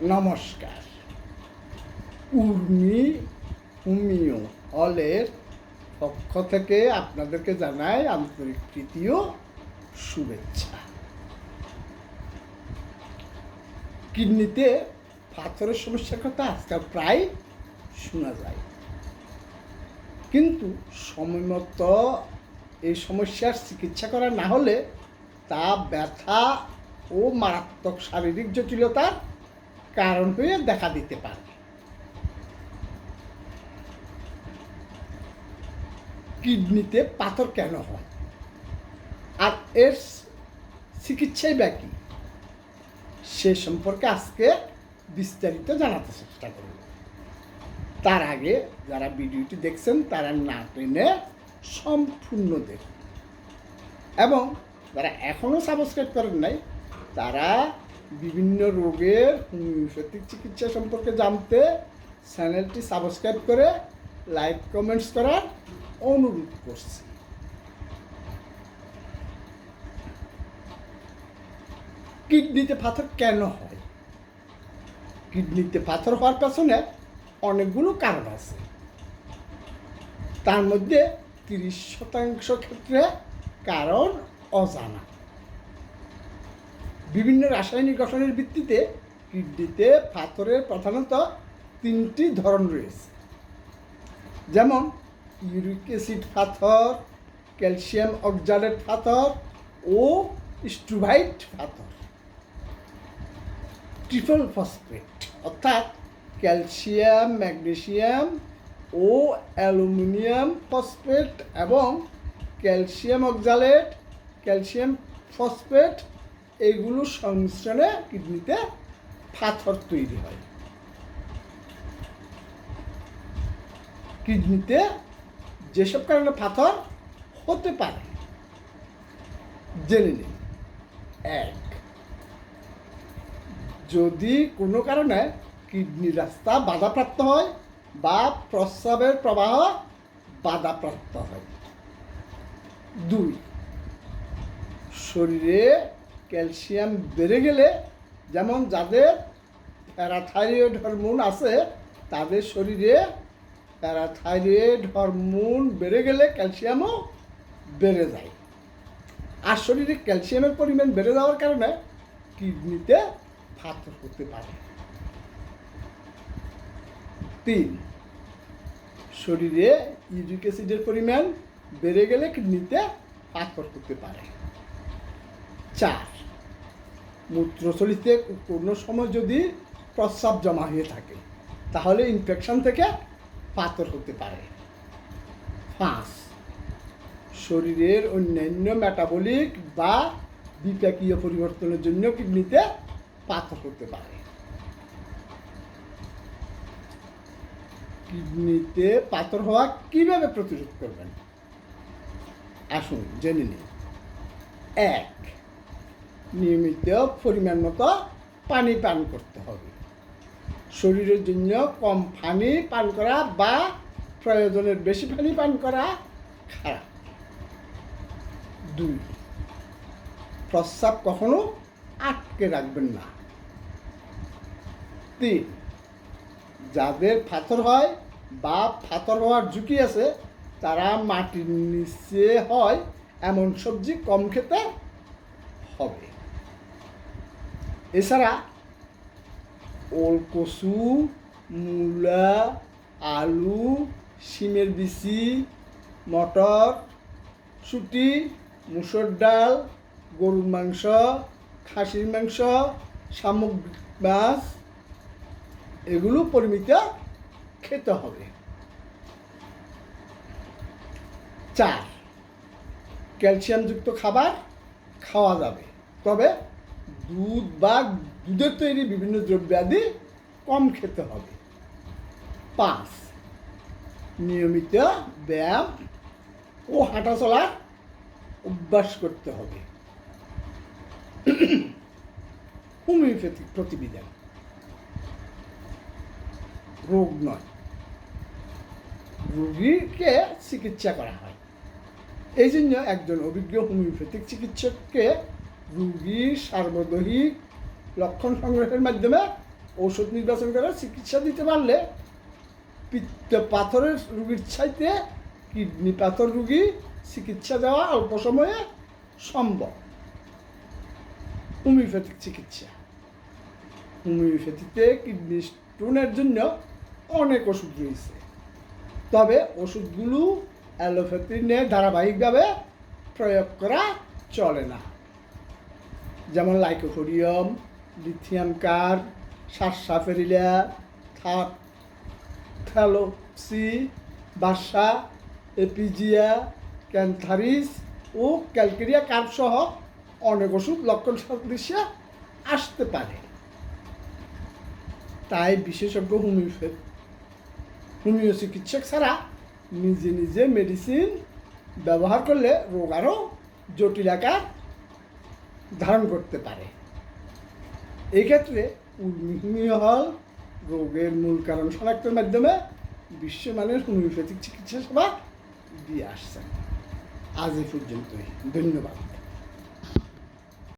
নমস্কার। উর্মি হুমিও হলের পক্ষ থেকে আপনাদেরকে জানাই আন্তরিক তৃতীয় শুভেচ্ছা। কিডনিতে পাথরের সমস্যার কথা আজকাল প্রায় শোনা যায়। কিন্তু সময়মতো এই সমস্যার চিকিৎসা করা না হলে তা ব্যথা ও মারাত্মক শারীরিক জটিলতার কারণ হয়ে দেখা দিতে পারে। কিডনিতে পাথর কেন হয়? আর এর চিকিৎসাই বা কি? সে সম্পর্কে আজকে বিস্তারিত জানাতে চেষ্টা করব। তার আগে যারা ভিডিওটি দেখছেন, তারা না টেনে সম্পূর্ণ দেখুন। এবং যারা এখনও সাবস্ক্রাইব করেন নাই, তারা বিভিন্ন রোগের হোমিওপ্যাথিক চিকিৎসা সম্পর্কে জানতে চ্যানেলটি সাবস্ক্রাইব করে লাইক, কমেন্টস করার অনুরোধ করছি। কিডনিতে পাথর কেন হয়? কিডনিতে পাথর হওয়ার পেছনে অনেকগুলো কারণ আছে। তার মধ্যে তিরিশ শতাংশ ক্ষেত্রে কারণ অজানা। বিভিন্ন রাসায়নিক গঠনের ভিত্তিতে কিডনিতে পাথরের প্রধানত তিনটি ধরন রয়েছে। যেমন, ইউরিক অ্যাসিড পাথর, ক্যালসিয়াম অক্সালেট পাথর ও স্টুভাইট পাথর। ট্রিপল ফসফেট, অর্থাৎ ক্যালসিয়াম, ম্যাগনেসিয়াম ও অ্যালুমিনিয়াম ফসফেট এবং ক্যালসিয়াম অক্সালেট ক্যালসিয়াম ফসফেট এইগুলোর সংমিশ্রণে কিডনিতে পাথর তৈরি হয়। কিডনিতে যেসব কারণে পাথর হতে পারে, জেনে নিন। এক, যদি কোনো কারণে কিডনি রাস্তা বাধাপ্রাপ্ত হয় বা প্রস্রাবের প্রবাহ বাধাপ্রাপ্ত হয়। দুই, শরীরে ক্যালসিয়াম বেড়ে গেলে যেমন যাদের প্যারাথাইরয়েড হরমোন আছে, তাদের শরীরে প্যারাথাইরয়েড হরমোন বেড়ে গেলে ক্যালসিয়ামও বেড়ে যায়। আর শরীরে ক্যালসিয়ামের পরিমাণ বেড়ে যাওয়ার কারণে কিডনিতে পাথর হতে পারে। তিন, শরীরে ইউরিক অ্যাসিডের পরিমাণ বেড়ে গেলে কিডনিতে পাথর হতে পারে। চার মূত্রথলিতে কোনো সময় যদি প্রস্রাব জমা হয়ে থাকে, তাহলে ইনফেকশন থেকে পাথর হতে পারে। পাঁচ, শরীরের অন্যান্য মেটাবলিক বা বিপাকীয় পরিবর্তনের জন্য কিডনিতে পাথর হতে পারে। কিডনিতে পাথর হওয়া কীভাবে প্রতিরোধ করবেন? আসুন, জেনে নিন এক নিয়মিত পরিমাণ মতো পানি পান করতে হবে। শরীরের জন্য কম পানি পান করা বা প্রয়োজনের বেশি পানি পান করা খারাপ। দুই, প্রস্রাব কখনো আটকে রাখবেন না। তিন, যাদের পাথর হয় বা পাথর হওয়ার ঝুঁকি আছে, তারা মাটির নিচে হয়, এমন সবজি কম খেতে হবে। এছাড়া ওল কচু মূলা, আলু, শিমের বিচি, মটর শুটি মুসুর ডাল, গরুর মাংস, খাসির মাংস, শামুক মাছ, এগুলো পরিমিত খেতে হবে। চার, ক্যালসিয়ামযুক্ত খাবার খাওয়া যাবে। তবে দুধ বা দুধের তৈরি বিভিন্ন দ্রব্যাদি কম খেতে হবে। পাঁচ, নিয়মিত ব্যায়াম ও হাঁটা চলার অভ্যাস করতে হবে। হোমিওপ্যাথিক প্রতিবিধান। রোগ নয়, রোগীকে চিকিৎসা করা হয়। এই জন্য একজন অভিজ্ঞ হোমিওপ্যাথিক চিকিৎসককে রুগীর সার্বদৈহিক লক্ষণ সংগ্রহের মাধ্যমে ওষুধ নির্বাচন করে চিকিৎসা দিতে পারলে পিত্ত পাথরের রুগীর চাইতে কিডনি পাথর রুগী চিকিৎসা দেওয়া অল্প সময়ে সম্ভব। হোমিওপ্যাথিক চিকিৎসা। হোমিওপ্যাথিতে কিডনি স্টোনের জন্য অনেক ওষুধ রয়েছে। তবে ওষুধগুলো অ্যালোপ্যাথি নিয়ে ধারাবাহিকভাবে প্রয়োগ করা চলে না। যেমন লাইকোফোরিয়াম লিথিয়াম কার সারসাফেরিলা থাক থ্যালোপসি, বাসা, এপিজিয়া, ক্যান্থারিস ও ক্যালকেরিয়া কার্প সহ অনেক ওষুধ লক্ষণ সদৃশ্যে আসতে পারে। তাই বিশেষজ্ঞ হোমিওপ্যাথ হোমিও চিকিৎসক ছাড়া নিজে নিজে মেডিসিন ব্যবহার করলে রোগ আরও জটিল আকার ধারণ করতে পারে। এই ক্ষেত্রে হল রোগের মূল কারণ শনাক্তের মাধ্যমে বিশ্ব বিশ্বমানের হোমিওপ্যাথিক চিকিৎসা সেবা দিয়ে আসছেন। আজ এই পর্যন্তই। ধন্যবাদ।